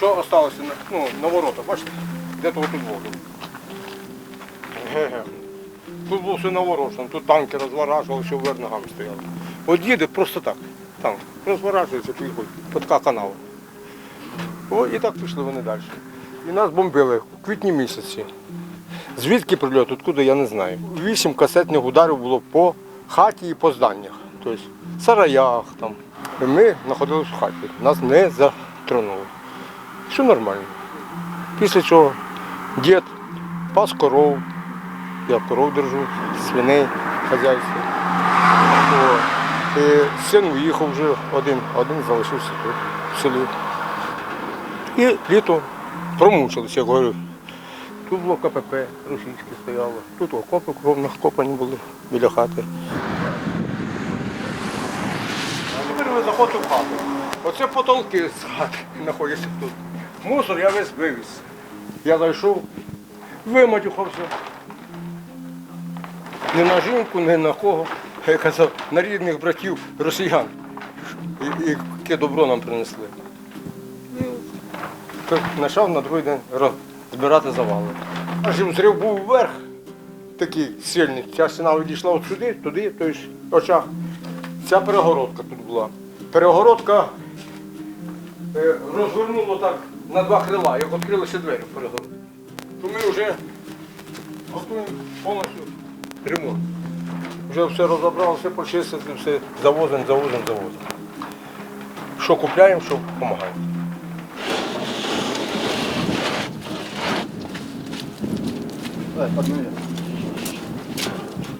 що осталося на, ну, на воротах, бачите? Де того тут воду. Тут було все наворочено, тут танки розворажували, що вверх ногами стояли. От їде просто так. Там розворажується по така канава. О, і так пішли вони далі. І нас бомбили в квітні місяці. Звідки прильот, откуда я не знаю. Вісім касетних ударів було по хаті і по зданнях. Тобто сараях там. І ми знаходилися в хаті. Нас не затронули. Все нормально. Після чого дід пас коров, я коров держу, свиней, хазяйство. І син уїхав вже один, один залишився тут, в селі. І літо промучилися, я говорю. Тут було КПП, російське стояло, тут окопи кровно копані були біля хати. Тепер ви заходите в хату. Оце потолки з хати знаходяться тут. Мусор я весь вивіз. Я зайшов, виматюхався. Не на жінку, не на кого. Я казав, на рідних братів росіян. І, і яке добро нам принесли. І почав на другий день збирати завали. Аж взрив був вверх, такий сильний. Ця стіна відійшла от сюди, туди, тобто в очах. Ця перегородка тут була. Перегородка е, розвернуло так на два крила, як відкрилися двері в перегородку. То ми вже готуємо повністю ремонт. Вже все розібрали, все почистили, все завозимо, завозимо, завозимо. Що купляємо, що допомагаємо.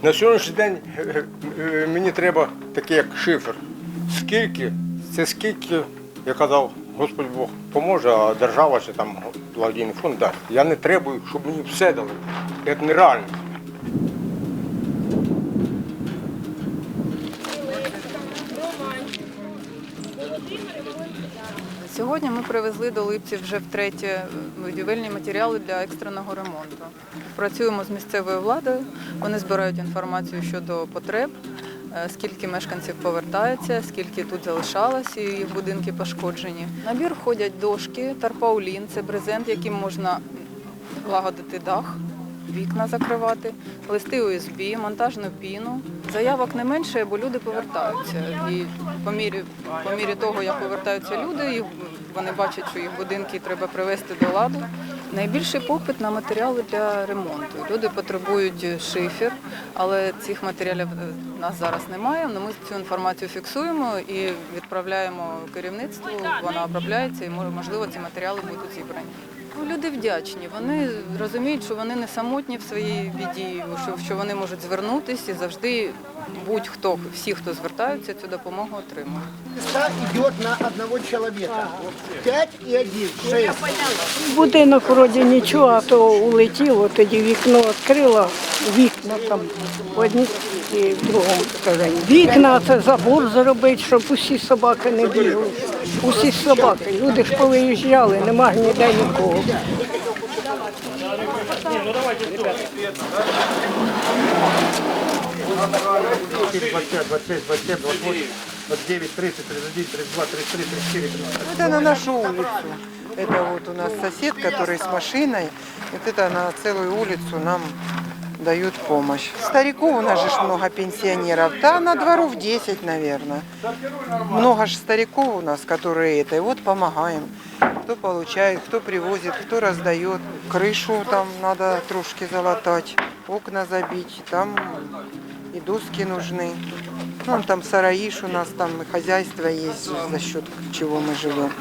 На сьогоднішній день е, е, мені треба таке, як шифр. Скільки, це скільки, я казав, Господь Бог поможе, а держава чи там благодійний фонд дасть. Я не требую, щоб мені все дали. Це нереально. Сьогодні ми привезли до Липців вже втретє будівельні матеріали для екстреного ремонту. Працюємо з місцевою владою. Вони збирають інформацію щодо потреб, е, скільки мешканців повертається, скільки тут залишалось і будинки пошкоджені. Набір входять дошки, тарпаулін, це брезент, яким можна лагодити дах. Вікна закривати, листи ОСБ, монтажну піну. Заявок не менше, бо люди повертаються. І по мірі, по мірі того, як повертаються люди, вони бачать, що їх будинки треба привести до ладу. Найбільший попит на матеріали для ремонту. Люди потребують шифер, але цих матеріалів е, в нас зараз немає. але Ми цю інформацію фіксуємо і відправляємо керівництву. Вона обробляється і можливо ці матеріали будуть зібрані. Ну, Люди вдячні. Вони розуміють, що вони не самотні в своїй біді, що вони можуть звернутися і завжди будь-хто, всі, хто звертаються, цю допомогу отримують. Листа идет на одного человека. Пять и один, шесть. Будинок вроді нічого, а то улетіло, тоді вікно відкрила, вікна там в одній і в другому стороні. Вікна це забор зробити, щоб усі собаки не бігли. Усі собаки. Люди ж повиїжджали, нема ніде нікого. 25, 26, 27, 28, 29, 30, 31, 32, 33, 34, 35. Это на нашу улицу. Это вот у нас сосед, который с машиной. Вот это на целую улицу нам дают помощь. Стариков у нас же много пенсионеров. Да, на дворов 10, наверное. Много же стариков у нас, которые это. И вот помогаем. Кто получает, кто привозит, кто раздает. Крышу там надо трошки залатать, окна забить. Там и доски нужны. Ну, там сараиш у нас, там и хозяйство есть, за счет чего мы живем.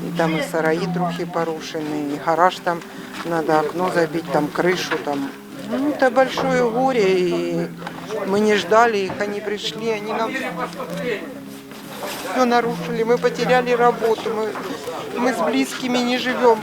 И там и сараи трохи порушены, и гараж там надо окно забить, там крышу там. Ну, это большое горе, и мы не ждали их, они пришли, они нам все нарушили, мы потеряли работу, мы, мы с близкими не живем.